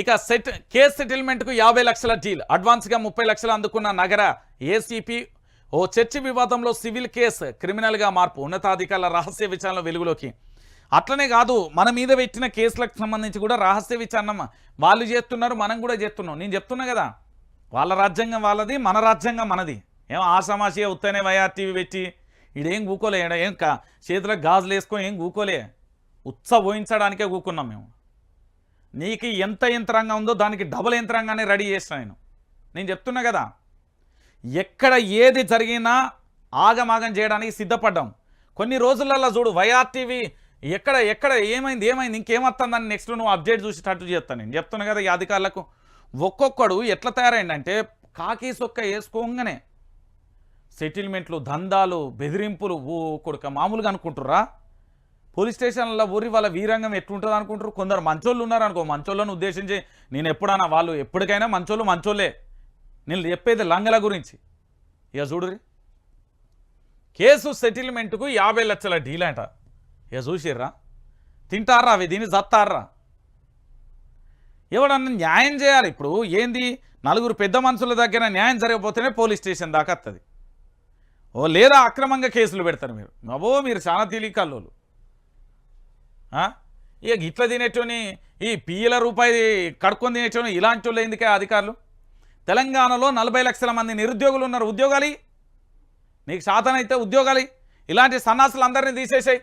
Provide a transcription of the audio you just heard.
ఇక set case సెటిల్మెంట్కు యాభై లక్షల డీల్. అడ్వాన్స్గా ముప్పై లక్షలు అందుకున్న నగర ఏసీపీ ఓ చర్చి వివాదంలో సివిల్ కేసు క్రిమినల్గా మార్పు ఉన్నతాధికారుల రహస్య విచారణ వెలుగులోకి. అట్లనే కాదు మన మీద పెట్టిన కేసులకు సంబంధించి కూడా రహస్య విచారణ వాళ్ళు చేస్తున్నారు మనం కూడా చేస్తున్నాం. నేను చెప్తున్నా కదా వాళ్ళ రాజ్యాంగం వాళ్ళది మన రాజ్యాంగం మనది. ఏం ఆషామాషిగా ఉత్తనే వైఆర్ టీవీ పెట్టి ఇడేం కూకోలే ఏం కా చేతులకు గాజులు వేసుకొని ఏం కూకోలే ఉత్స పోయించడానికే కూకున్నాం మేము. నీకు ఎంత యంత్రాంగం ఉందో దానికి డబుల్ యంత్రాంగాన్ని రెడీ చేసిన నేను. నేను చెప్తున్నా కదా ఎక్కడ ఏది జరిగినా ఆగమాగం చేయడానికి సిద్ధపడ్డాం. కొన్ని రోజులలో చూడు వైఆర్టీవీ ఎక్కడ ఎక్కడ ఏమైంది ఏమైంది ఇంకేమొస్తుందని నెక్స్ట్ నువ్వు అప్డేట్ చూసేటట్టు చేస్తాను నేను. చెప్తున్నా కదా ఈ అధికారులకు ఒక్కొక్కడు ఎట్లా తయారైందంటే కాకి సొక్క వేసుకోగానే సెటిల్మెంట్లు దందాలు బెదిరింపులు ఓ కొడుక మామూలుగా అనుకుంటుర్రా? పోలీస్ స్టేషన్లో ఊరి వాళ్ళ వీరంగం ఎట్లుంటుంది అనుకుంటారు? కొందరు మంచోళ్ళు ఉన్నారు అనుకో మంచోళ్ళను ఉద్దేశించి నేను ఎప్పుడన్నా వాళ్ళు ఎప్పటికైనా మంచోళ్ళు మంచోళ్ళే. నేను చెప్పేది లంగల గురించి. ఇక చూడురి కేసు సెటిల్మెంట్కు యాభై లక్షల డీల్ అంట. ఇక చూసిర్రా? తింటారా అవి దీన్ని జత్తారా ఎవడన్నా న్యాయం చేయాలి ఇప్పుడు? ఏంది? నలుగురు పెద్ద మనుషుల దగ్గర న్యాయం జరగకపోతేనే పోలీస్ స్టేషన్ దాకా వస్తుంది ఓ లేదా అక్రమంగా కేసులు పెడతారు మీరు. నవో మీరు చాలా తెలియకల్లోలు ఇక ఇట్లా తినేటోని ఈ పియ్యల రూపాయి కడుక్కొని తినేటోని ఇలాంటి వాళ్ళు ఎందుకే అధికారులు? తెలంగాణలో నలభై లక్షల మంది నిరుద్యోగులు ఉన్నారు ఉద్యోగాలు. నీకు శాతం అయితే ఉద్యోగాలు. ఇలాంటి సన్నాసులు అందరినీ తీసేసాయి.